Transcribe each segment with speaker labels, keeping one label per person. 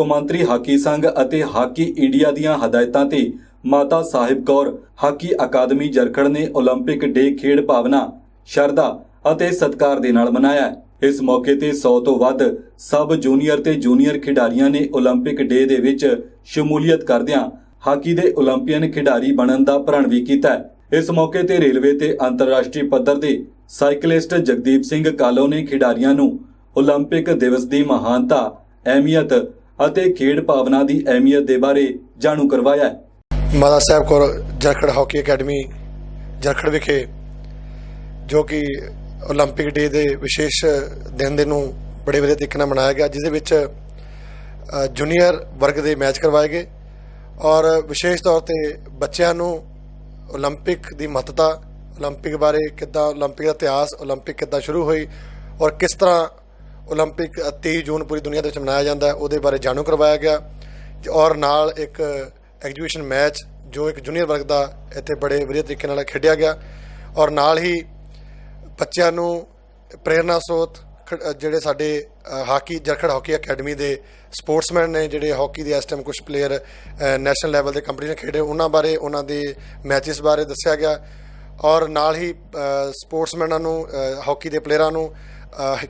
Speaker 1: ਕੌਮਾਂਤਰੀ ਹਾਕੀ ਸੰਘ ਅਤੇ hockey India ਦੀਆਂ ਹਦਾਇਤਾਂ ਤੇ ਮਾਤਾ ਸਾਹਿਬ ਕੌਰ, ਹਾਕੀ ਅਕਾਦਮੀ ਜਰਖੜ ਨੇ 올림픽 ਡੇ ਖੇਡ ਭਾਵਨਾ, ਸ਼ਰਧਾ ਅਤੇ ਸਤਕਾਰ ਦੇ ਨਾਲ ਮਨਾਇਆ। ਇਸ ਮੌਕੇ ਤੇ 100 ਤੋਂ ਵੱਧ ਸਬ ਜੂਨੀਅਰ ਤੇ ਜੂਨੀਅਰ ਖਿਡਾਰੀਆਂ ਨੇ 올림픽 ਡੇ ਦੇ ਵਿੱਚ ਸ਼ਮੂਲੀਅਤ ਕਰਦਿਆਂ ਹਾਕੀ ਦੇ 올림ਪੀਅਨ ਖਿਡਾਰੀ ਬਣਨ ਦਾ ਪ੍ਰਣ ਵੀ ਕੀਤਾ। ਇਸ ਮੌਕੇ ਤੇ ਰੇਲਵੇ ਤੇ ਅੰਤਰਰਾਸ਼ਟਰੀ ਪੱਧਰ ਦੇ ਸਾਈਕਲਿਸਟ ਜਗਦੀਪ ਸਿੰਘ ਕਾਲੋ ਨੇ ਖਿਡਾਰੀਆਂ ਨੂੰ 올림픽 ਦਿਵਸ ਦੀ ਮਹਾਨਤਾ, ਅਹਿਮੀਅਤ ਅਤੇ ਖੇਡ ਭਾਵਨਾ ਦੀ ਅਹਿਮੀਅਤ ਦੇ ਬਾਰੇ ਜਾਣੂ ਕਰਵਾਇਆ ਹੈ।
Speaker 2: ਮਾਤਾ ਸਾਹਿਬ ਕੌਰ ਜਰਖੜ ਹਾਕੀ ਅਕੈਡਮੀ ਜਰਖੜ ਵਿਖੇ ਜੋ ਕਿ 올림픽 ਡੇ ਦੇ ਵਿਸ਼ੇਸ਼ ਦਿਨ ਦੇ ਨੂੰ ਬੜੇ ਵਧੀਆ ਤਰੀਕੇ ਨਾਲ ਮਨਾਇਆ ਗਿਆ ਜਿਸ ਦੇ ਵਿੱਚ ਅ, ਜੂਨੀਅਰ ਵਰਗ ਦੇ ਮੈਚ ਕਰਵਾਏ ਗਏ ਔਰ ਵਿਸ਼ੇਸ਼ ਤੌਰ ਤੇ ਬੱਚਿਆਂ ਨੂੰ 올림픽 ਦੀ ਮਹੱਤਤਾ 올림픽 ਬਾਰੇ ਕਿੱਦਾਂ 올림픽 ਦਾ ਇਤਿਹਾਸ 올림픽 ਕਿੱਦਾਂ ਸ਼ੁਰੂ ਹੋਈ ਔਰ ਕਿਸ ਤਰ੍ਹਾਂ 올림픽 23 ਜੂਨ ਪੂਰੀ ਦੁਨੀਆ ਦੇ ਵਿੱਚ ਮਨਾਇਆ ਜਾਂਦਾ ਹੈ ਉਹਦੇ ਬਾਰੇ ਜਾਣੂ ਕਰਵਾਇਆ ਗਿਆ ਔਰ ਨਾਲ ਇੱਕ ਐਗਜੀਬਿਸ਼ਨ ਮੈਚ ਜੋ ਇੱਕ ਜੂਨੀਅਰ ਵਰਗ ਦਾ ਇੱਥੇ ਬੜੇ ਵਧੀਆ ਤਰੀਕੇ ਨਾਲ ਖੇਡਿਆ ਗਿਆ ਔਰ ਨਾਲ ਹੀ ਬੱਚਿਆਂ ਨੂੰ ਪ੍ਰੇਰਨਾ ਸਰੋਤ ਖ- ਅ, ਜਿਹੜੇ ਸਾਡੇ ਅ, ਹਾਕੀ ਜਰਖੜ ਹਾਕੀ ਅਕੈਡਮੀ ਦੇ ਸਪੋਰਟਸਮੈਨ ਨੇ ਜਿਹੜੇ ਹਾਕੀ ਦੇ ਇਸ ਟਾਈਮ ਕੁਝ ਪਲੇਅਰ ਨੈਸ਼ਨਲ ਲੈਵਲ ਦੇ ਕੰਪੀਟੀਸ਼ਨ ਖੇਡੇ ਉਹਨਾਂ ਬਾਰੇ ਉਹਨਾਂ ਦੇ ਮੈਚਸ ਬਾਰੇ ਦੱਸਿਆ ਗਿਆ ਔਰ ਨਾਲ ਹੀ ਸਪੋਰਟਸਮੈਨਾਂ ਨੂੰ ਅ, ਹਾਕੀ ਦੇ ਪਲੇਅਰਾਂ ਨੂੰ ਅ,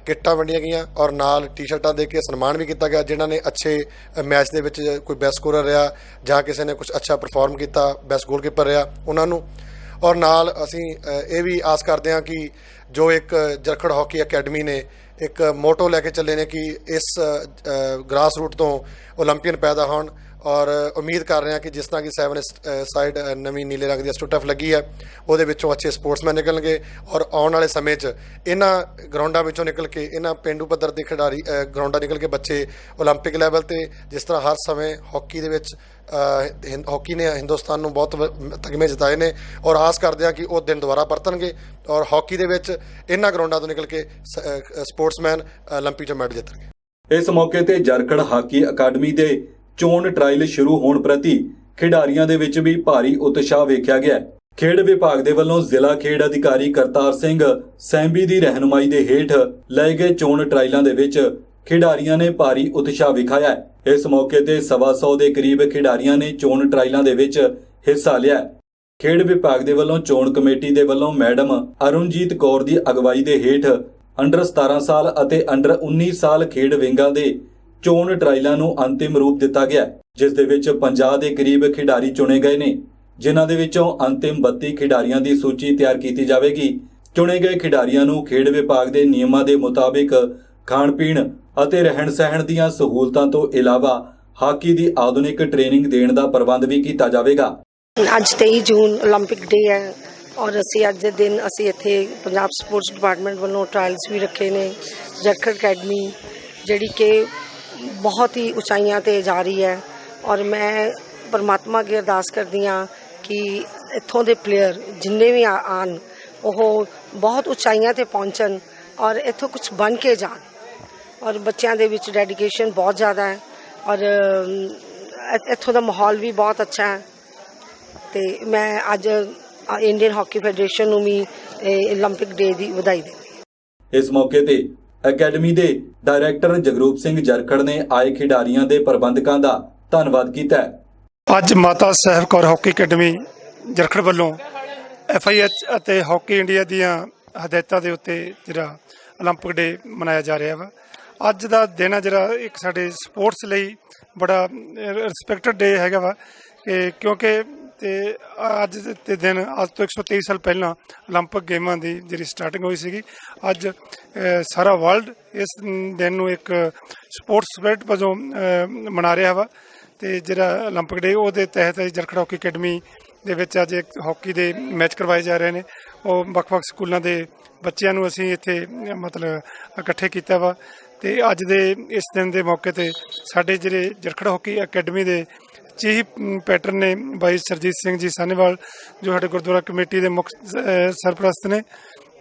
Speaker 2: ਕਿੱਟਾਂ ਵੰਡੀਆਂ ਗਈਆਂ ਔਰ ਨਾਲ ਟੀ-ਸ਼ਰਟਾਂ ਦੇ ਕੇ ਸਨਮਾਨ ਵੀ ਕੀਤਾ ਗਿਆ, ਜਿਨ੍ਹਾਂ ਨੇ ਅੱਛੇ ਮੈਚ ਦੇ ਵਿੱਚ ਕੋਈ ਬੈਸਟ ਸਕੋਰਰ ਰਿਹਾ ਜਾਂ ਕਿਸੇ ਨੇ ਕੁਝ ਅੱਛਾ ਪਰਫਾਰਮ ਕੀਤਾ ਬੈਸਟ ਗੋਲਕੀਪਰ ਰਿਹਾ, ਉਹਨਾਂ ਨੂੰ। ਔਰ ਨਾਲ ਅਸੀਂ ਇਹ ਵੀ ਆਸ ਕਰਦੇ ਹਾਂ ਕਿ ਜੋ ਇੱਕ ਜਰਖੜ ਹਾਕੀ ਅਕੈਡਮੀ ਨੇ ਇੱਕ ਮੋਟੋ ਲੈ ਕੇ ਚੱਲੇ ਨੇ ਕਿ ਇਸ ਗਰਾਸ ਰੂਟ ਤੋਂ 올림픽ਨ ਪੈਦਾ ਹੋਣ। ਔਰ ਉਮੀਦ ਕਰ ਰਹੇ ਹਾਂ ਕਿ ਜਿਸ ਤਰ੍ਹਾਂ ਕਿ ਸੈਵਨ ਸਾਈਡ ਨਵੀਂ ਨੀਲੇ ਰੰਗ ਦੀ ਸਟੂਟਫ ਲੱਗੀ ਹੈ ਉਹਦੇ ਵਿੱਚੋਂ ਅੱਛੇ ਸਪੋਰਟਸਮੈਨ ਨਿਕਲਣਗੇ ਔਰ ਆਉਣ ਵਾਲੇ ਸਮੇਂ 'ਚ ਇਹਨਾਂ ਗਰਾਊਂਡਾਂ ਵਿੱਚੋਂ ਨਿਕਲ ਕੇ ਇਹਨਾਂ ਪਿੰਡੂ ਪੱਧਰ ਦੇ ਖਿਡਾਰੀ ਅ, ਗਰਾਊਂਡਾਂ ਨਿਕਲ ਕੇ ਬੱਚੇ 올림픽 ਲੈਵਲ ਤੇ ਜਿਸ ਤਰ੍ਹਾਂ ਹਰ ਸਮੇਂ ਹਾਕੀ ਦੇ ਵਿੱਚ ਅ, ਹਿੰ- ਹਾਕੀ ਨੇ ਹਿੰਦੁਸਤਾਨ ਨੂੰ ਬਹੁਤ ਵ- ਤਗਮੇ ਜਿਤਾਏ ਨੇ ਔਰ ਆਸ ਕਰਦੇ ਹਾਂ ਕਿ ਉਹ ਦਿਨ ਦੁਬਾਰਾ ਪਰਤਣਗੇ ਔਰ ਹਾਕੀ ਦੇ ਵਿੱਚ ਇਹਨਾਂ ਗਰਾਊਂਡਾਂ ਤੋਂ ਨਿਕਲ ਕੇ ਸਪੋਰਟਸਮੈਨ 올림픽 'ਚ ਮੈਡਲ ਜਿੱਤਣਗੇ
Speaker 1: ਇਸ ਮੌਕੇ ਤੇ ਜਰਖੜ ਹਾਕੀ ਅਕਾਦਮੀ ਦੇ ਚੋਣ ਟ੍ਰਾਇਲ ਸ਼ੁਰੂ ਹੋਣ ਪ੍ਰਤੀ ਖਿਡਾਰੀਆਂ ਦੇ ਵਿੱਚ ਵੀ ਭਾਰੀ ਉਤਸ਼ਾਹ ਵੇਖਿਆ ਗਿਆ ਖੇਡ ਵਿਭਾਗ ਦੇ ਵੱਲੋਂ ਜ਼ਿਲ੍ਹਾ ਖੇਡ ਅਧਿਕਾਰੀ ਕਰਤਾਰ ਸਿੰਘ ਸੈਂਬੀ ਦੀ ਰਹਿਨੁਮਾਈ ਦੇ ਹੇਠ ਲਏ ਗਏ ਚੋਣ ਟ੍ਰਾਇਲਾਂ ਦੇ ਵਿੱਚ ਖਿਡਾਰੀਆਂ ਨੇ ਭਾਰੀ ਉਤਸ਼ਾਹ ਵਿਖਾਇਆ ਇਸ ਮੌਕੇ ਤੇ ਸਵਾ ਸੌ ਦੇ ਕਰੀਬ ਖਿਡਾਰੀਆਂ ਨੇ ਚੋਣ ਟ੍ਰਾਇਲਾਂ ਦੇ ਵਿੱਚ ਹਿੱਸਾ ਲਿਆ ਖੇਡ ਵਿਭਾਗ ਦੇ ਵੱਲੋਂ ਚੋਣ ਕਮੇਟੀ ਦੇ ਵੱਲੋਂ ਮੈਡਮ ਅਰੁਣਜੀਤ ਕੌਰ ਦੀ ਅਗਵਾਈ ਦੇ ਹੇਠ ਅੰਡਰ 17 ਸਾਲ ਅਤੇ ਅੰਡਰ 19 ਸਾਲ ਖੇਡ ਵਿੰਗਾਂ ਦੇ ਚੋਣ ਟ੍ਰਾਇਲਾਂ ਨੂੰ ਅੰਤਿਮ ਰੂਪ ਦਿੱਤਾ ਗਿਆ ਹੈ, ਜਿਸ ਦੇ ਵਿੱਚ 50 ਦੇ ਕਰੀਬ ਖਿਡਾਰੀ ਚੁਣੇ ਗਏ ਨੇ ਜਿਨ੍ਹਾਂ ਦੇ ਵਿੱਚੋਂ ਅੰਤਿਮ 32 ਖਿਡਾਰੀਆਂ ਦੀ ਸੂਚੀ ਤਿਆਰ ਕੀਤੀ ਜਾਵੇਗੀ ਚੁਣੇ ਗਏ ਖਿਡਾਰੀਆਂ ਨੂੰ ਖੇਡ ਵਿਭਾਗ ਦੇ ਨਿਯਮਾਂ ਦੇ ਮੁਤਾਬਿਕ ਖਾਣ ਪੀਣ ਅਤੇ ਰਹਿਣ ਸਹਿਣ ਦੀਆਂ ਸਹੂਲਤਾਂ ਤੋਂ ਇਲਾਵਾ ਹਾਕੀ ਦੀ ਆਧੁਨਿਕ ਟ੍ਰੇਨਿੰਗ ਦੇਣ ਦਾ ਪ੍ਰਬੰਧ ਵੀ ਕੀਤਾ ਜਾਵੇਗਾ
Speaker 3: ਅੱਜ 23 ਜੂਨ 올림픽 ਡੇ ਹੈ ਔਰ ਅਸੀਂ ਅੱਜ ਦੇ ਦਿਨ ਅਸੀਂ ਇੱਥੇ ਪੰਜਾਬ ਸਪੋਰਟਸ ਡਿਪਾਰਟਮੈਂਟ ਵੱਲੋਂ ਟ੍ਰਾਇਲਸ ਵੀ ਰੱਖੇ ਨੇ ਜਰਖੜ ਅਕੈਡਮੀ ਜਿਹੜੀ ਕਿ ਬਹੁਤ ਹੀ ਉਚਾਈਆਂ ਤੇ ਜਾ ਰਹੀ ਹੈ ਔਰ ਮੈਂ ਪਰਮਾਤਮਾ ਅੱਗੇ ਅਰਦਾਸ ਕਰਦੀ ਹਾਂ ਕਿ ਇੱਥੋਂ ਦੇ ਪਲੇਅਰ ਜਿੰਨੇ ਵੀ ਆ- ਆਉਣ ਉਹ ਬਹੁਤ ਉਚਾਈਆਂ ਤੇ ਪਹੁੰਚਣ ਔਰ ਇੱਥੋਂ ਕੁਝ ਬਣ ਕੇ ਜਾਣ ਔਰ ਬੱਚਿਆਂ ਦੇ ਵਿੱਚ ਡੈਡੀਕੇਸ਼ਨ ਬਹੁਤ ਜ਼ਿਆਦਾ ਹੈ ਔਰ ਅਮ, ਇ- ਇੱਥੋਂ ਦਾ ਮਾਹੌਲ ਵੀ ਬਹੁਤ ਅੱਛਾ ਹੈ ਤੇ ਮੈਂ ਅੱਜ ਇੰਡੀਅਨ ਹਾਕੀ ਫੈਡਰੇਸ਼ਨ ਨੂੰ ਵੀ ਇਹ 올림픽 ਡੇ ਦੀ ਵਧਾਈ ਦਿੰਦੀ
Speaker 1: ਇਸ ਮੌਕੇ ਤੇ ਅਕੈਡਮੀ ਦੇ ਡਾਇਰੈਕਟਰ ਜਗਰੂਪ ਸਿੰਘ ਜਰਖੜ ਨੇ ਆਏ ਖਿਡਾਰੀਆਂ ਦੇ ਪ੍ਰਬੰਧਕਾਂ ਦਾ ਧੰਨਵਾਦ ਕੀਤਾ ਹੈ।
Speaker 4: ਅੱਜ ਮਾਤਾ ਸਾਹਿਬ ਕੌਰ ਹਾਕੀ ਅਕੈਡਮੀ ਜਰਖੜ ਵੱਲੋਂ ਐਫਆਈਐਚ ਅਤੇ ਹਾਕੀ ਇੰਡੀਆ ਦੀਆਂ ਹਦਾਇਤਾਂ ਦੇ ਉੱਤੇ ਜਿਹੜਾ 올림픽 ਡੇ ਮਨਾਇਆ ਜਾ ਰਿਹਾ ਵਾ ਅੱਜ ਦਾ ਦਿਨ ਆ ਜਿਹੜਾ ਇੱਕ ਸਾਡੇ ਸਪੋਰਟਸ ਲਈ ਬੜਾ ਰਿਸਪੈਕਟਡ ਡੇ ਹੈਗਾ ਵਾ ਕਿ ਕਿਉਂਕਿ ਤੇ ਅੱਜ ਦੇ ਦਿਨ ਅੱਜ ਤੋਂ 123 ਸਾਲ ਪਹਿਲਾਂ 올림픽 ਗੇਮਾਂ ਦੀ ਜਿਹੜੀ ਸਟਾਰਟਿੰਗ ਹੋਈ ਸੀਗੀ ਅੱਜ ਅਹ, ਸਾਰਾ ਵਰਲਡ ਇਸ ਦਿਨ ਨੂੰ ਇੱਕ ਸਪੋਰਟਸ ਸਪਿਰਿਟ ਵਜੋਂ ਅਹ, ਮਨਾ ਰਿਹਾ ਵਾ ਤੇ ਜਿਹੜਾ 올림픽 ਡੇ ਉਹਦੇ ਤਹਿਤ ਜਰਖੜ ਹਾਕੀ ਅਕੈਡਮੀ ਦੇ ਵਿੱਚ ਅੱਜ ਇੱਕ ਹਾਕੀ ਦੇ ਮੈਚ ਕਰਵਾਏ ਜਾ ਰਹੇ ਨੇ ਉਹ ਵੱਖ-ਵੱਖ ਸਕੂਲਾਂ ਦੇ ਬੱਚਿਆਂ ਨੂੰ ਅਸੀਂ ਇੱਥੇ ਅਹ, ਮਤਲਬ ਇਕੱਠੇ ਕੀਤਾ ਵਾ ਤੇ ਅੱਜ ਦੇ ਇਸ ਦਿਨ ਦੇ ਮੌਕੇ ਤੇ ਸਾਡੇ ਜਿਹੜੇ ਜਰਖੜ ਹਾਕੀ ਅਕੈਡਮੀ ਦੇ ਚੀਫ ਪੈਟਰਨ ਨੇ ਬਾਈ ਸਰਜੀਤ ਸਿੰਘ ਜੀ ਸਾਨੇਵਾਲ ਜੋ ਸਾਡੇ ਗੁਰਦੁਆਰਾ ਕਮੇਟੀ ਦੇ ਮੁੱਖ ਸਰਪ੍ਰਸਤ ਨੇ।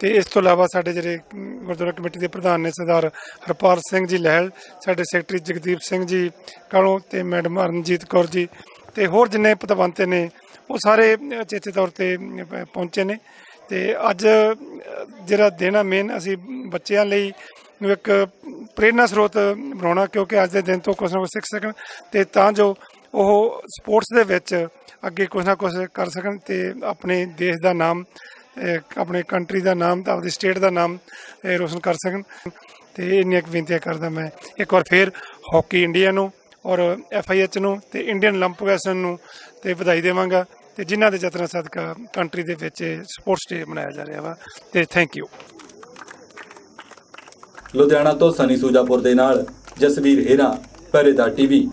Speaker 4: ਤੇ ਇਸ ਤੋਂ ਇਲਾਵਾ ਸਾਡੇ ਜਿਹੜੇ ਗੁਰਦੁਆਰਾ ਕਮੇਟੀ ਦੇ ਪ੍ਰਧਾਨ ਨੇ ਸਰਦਾਰ ਹਰਪਾਲ ਸਿੰਘ ਜੀ ਲਹਿਲ ਸਾਡੇ ਸੈਕਟਰੀ ਜਗਦੀਪ ਸਿੰਘ ਜੀ ਕਾਲੋਂ ਤੇ ਮੈਡਮ ਅਰਨਜੀਤ ਕੌਰ ਜੀ ਤੇ ਹੋਰ ਜਿੰਨੇ ਪਤਵੰਤੇ ਨੇ ਉਹ ਸਾਰੇ ਅ, ਚੇਤੇ ਤੌਰ ਤੇ ਪਹੁੰਚੇ ਨੇ। ਤੇ ਅੱਜ ਜਿਹੜਾ ਦਿਨ ਆ ਮੇਨ ਅਸੀਂ ਬੱਚਿਆਂ ਲਈ ਨੂੰ ਇੱਕ ਪ੍ਰੇਰਨਾ ਸਰੋਤ ਬਣਾਉਣਾ ਕਿਉਂਕਿ ਅੱਜ ਦੇ ਦਿਨ ਤੋਂ ਕੁਝ ਨਾ ਕੁਝ ਸਿੱਖ ਸਕਣ। ਤੇ ਤਾਂ ਜੋ ਉਹ ਸਪੋਰਟਸ ਦੇ ਵਿੱਚ ਅੱਗੇ ਕੁਝ ਨਾ ਕੁਝ ਕਰ ਸਕਣ ਤੇ ਆਪਣੇ ਦੇਸ਼ ਦਾ ਨਾਮ ਅਹ ਆਪਣੇ ਕੰਟਰੀ ਦਾ ਨਾਮ ਤੇ ਆਪਣੀ ਸਟੇਟ ਦਾ ਨਾਮ ਅਹ ਰੋਸ਼ਨ ਕਰ ਸਕਣ ਤੇ ਇੰਨੀਆਂ ਕੁ ਬੇਨਤੀਆਂ ਕਰਦਾ ਮੈਂ ਇੱਕ ਵਾਰ ਫੇਰ ਹਾਕੀ ਇੰਡੀਆ ਨੂੰ ਔਰ ਐਫਆਈਐਚ ਨੂੰ ਤੇ ਇੰਡੀਅਨ 올림픽 ਐਸੋਸੀਏਸ਼ਨ ਨੂੰ ਤੇ ਵਧਾਈ ਦੇਵਾਂਗਾ ਤੇ ਜਿਨ੍ਹਾਂ ਦੇ ਯਤਨਾਂ ਸਦਕਾ ਕੰਟਰੀ ਦੇ ਵਿੱਚ ਸਪੋਰਟਸ ਡੇ ਮਨਾਇਆ ਜਾ ਰਿਹਾ ਵਾ ਤੇ ਥੈਂਕ ਯੂ
Speaker 1: ਲੁਧਿਆਣਾ ਤੋਂ ਸਨੀ ਸੂਜਾਪੁਰ ਦੇ ਨਾਲ ਜਸਵੀਰ ਹੇਰਾ ਪਹਿਰੇਦਾਰ ਟੀਵੀ